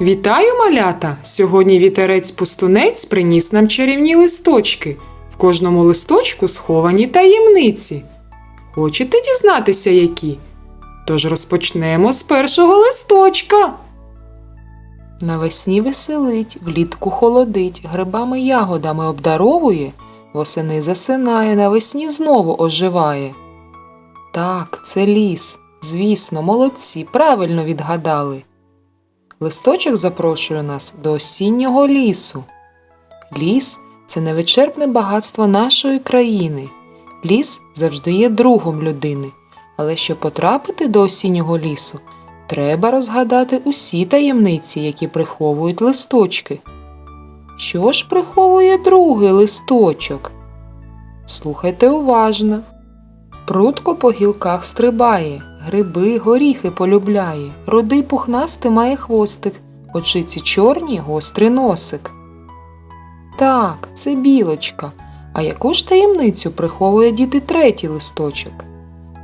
Вітаю, малята! Сьогодні вітерець-пустунець приніс нам чарівні листочки. В кожному листочку сховані таємниці. Хочете дізнатися, які? Тож розпочнемо з першого листочка. Навесні веселить, влітку холодить, грибами ягодами обдаровує, восени засинає, навесні знову оживає. Так, це ліс. Звісно, молодці, правильно відгадали. Листочок запрошує нас до осіннього лісу. Ліс це невичерпне багатство нашої країни. Ліс завжди є другом людини. Але щоб потрапити до осіннього лісу, треба розгадати усі таємниці, які приховують листочки. Що ж приховує другий листочок? Слухайте уважно. Прутко по гілках стрибає, гриби, горіхи полюбляє, рудий пухнастий має хвостик, очиці чорні, гострий носик. Так, це білочка. А яку ж таємницю приховує діти третій листочок?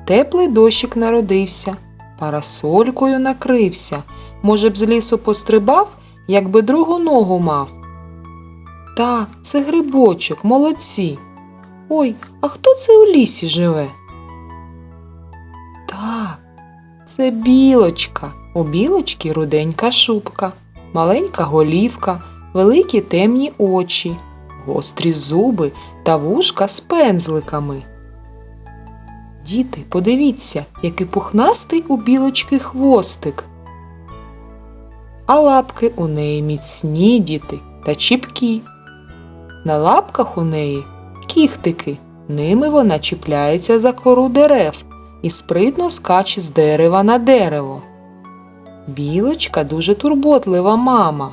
Теплий дощик народився, парасолькою накрився. Може б з лісу пострибав, якби другу ногу мав. Так, це грибочок, молодці. Ой, а хто це у лісі живе? Це білочка. У білочки руденька шубка, маленька голівка, великі темні очі, гострі зуби та вушка з пензликами. Діти, подивіться, який пухнастий у білочки хвостик. А лапки у неї міцні діти та чіпкі. На лапках у неї кіхтики, ними вона чіпляється за кору дерев і спритно скаче з дерева на дерево. Білочка дуже турботлива мама.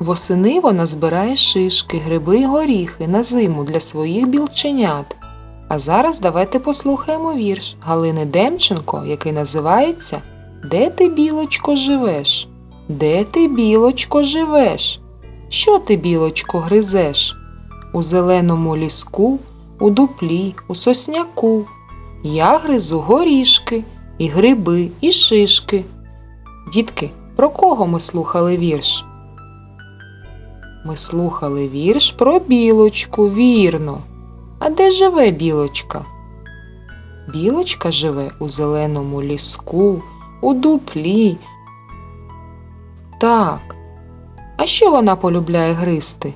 Восени вона збирає шишки, гриби й горіхи на зиму для своїх білченят. А зараз давайте послухаємо вірш Галини Демченко, який називається Де ти, білочко, живеш? Де ти, білочко, живеш? Що ти, білочко, гризеш? У зеленому ліску, у дуплі, у сосняку. Я гризу горішки, і гриби, і шишки. Дітки, про кого ми слухали вірш? Ми слухали вірш про білочку, вірно. А де живе білочка? Білочка живе у зеленому ліску, у дуплі. Так. А що вона полюбляє гризти?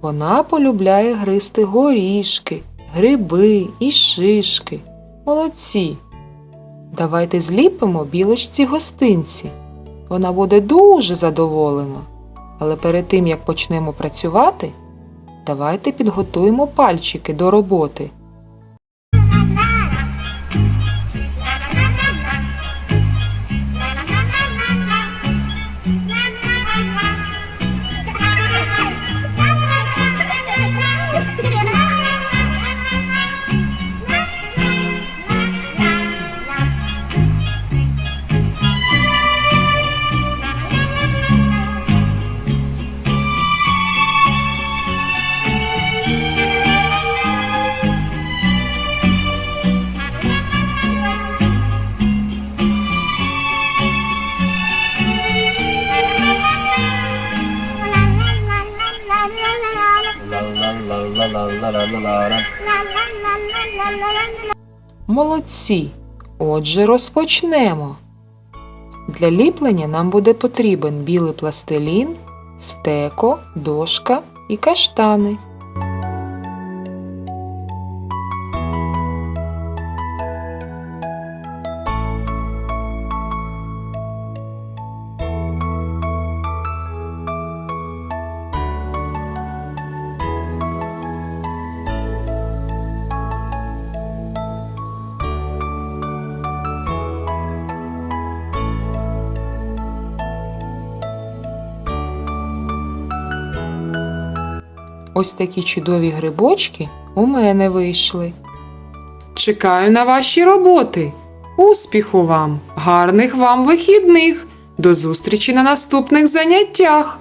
Вона полюбляє гризти горішки, гриби і шишки. Молодці. Давайте зліпимо білочці гостинці. Вона буде дуже задоволена. Але перед тим, як почнемо працювати, давайте підготуємо пальчики до роботи. Молодці. Отже, розпочнемо. Для ліплення нам буде потрібен білий пластилін, стеко, дошка і каштани. Ось такі чудові грибочки у мене вийшли. Чекаю на ваші роботи. Успіху вам, гарних вам вихідних. До зустрічі на наступних заняттях.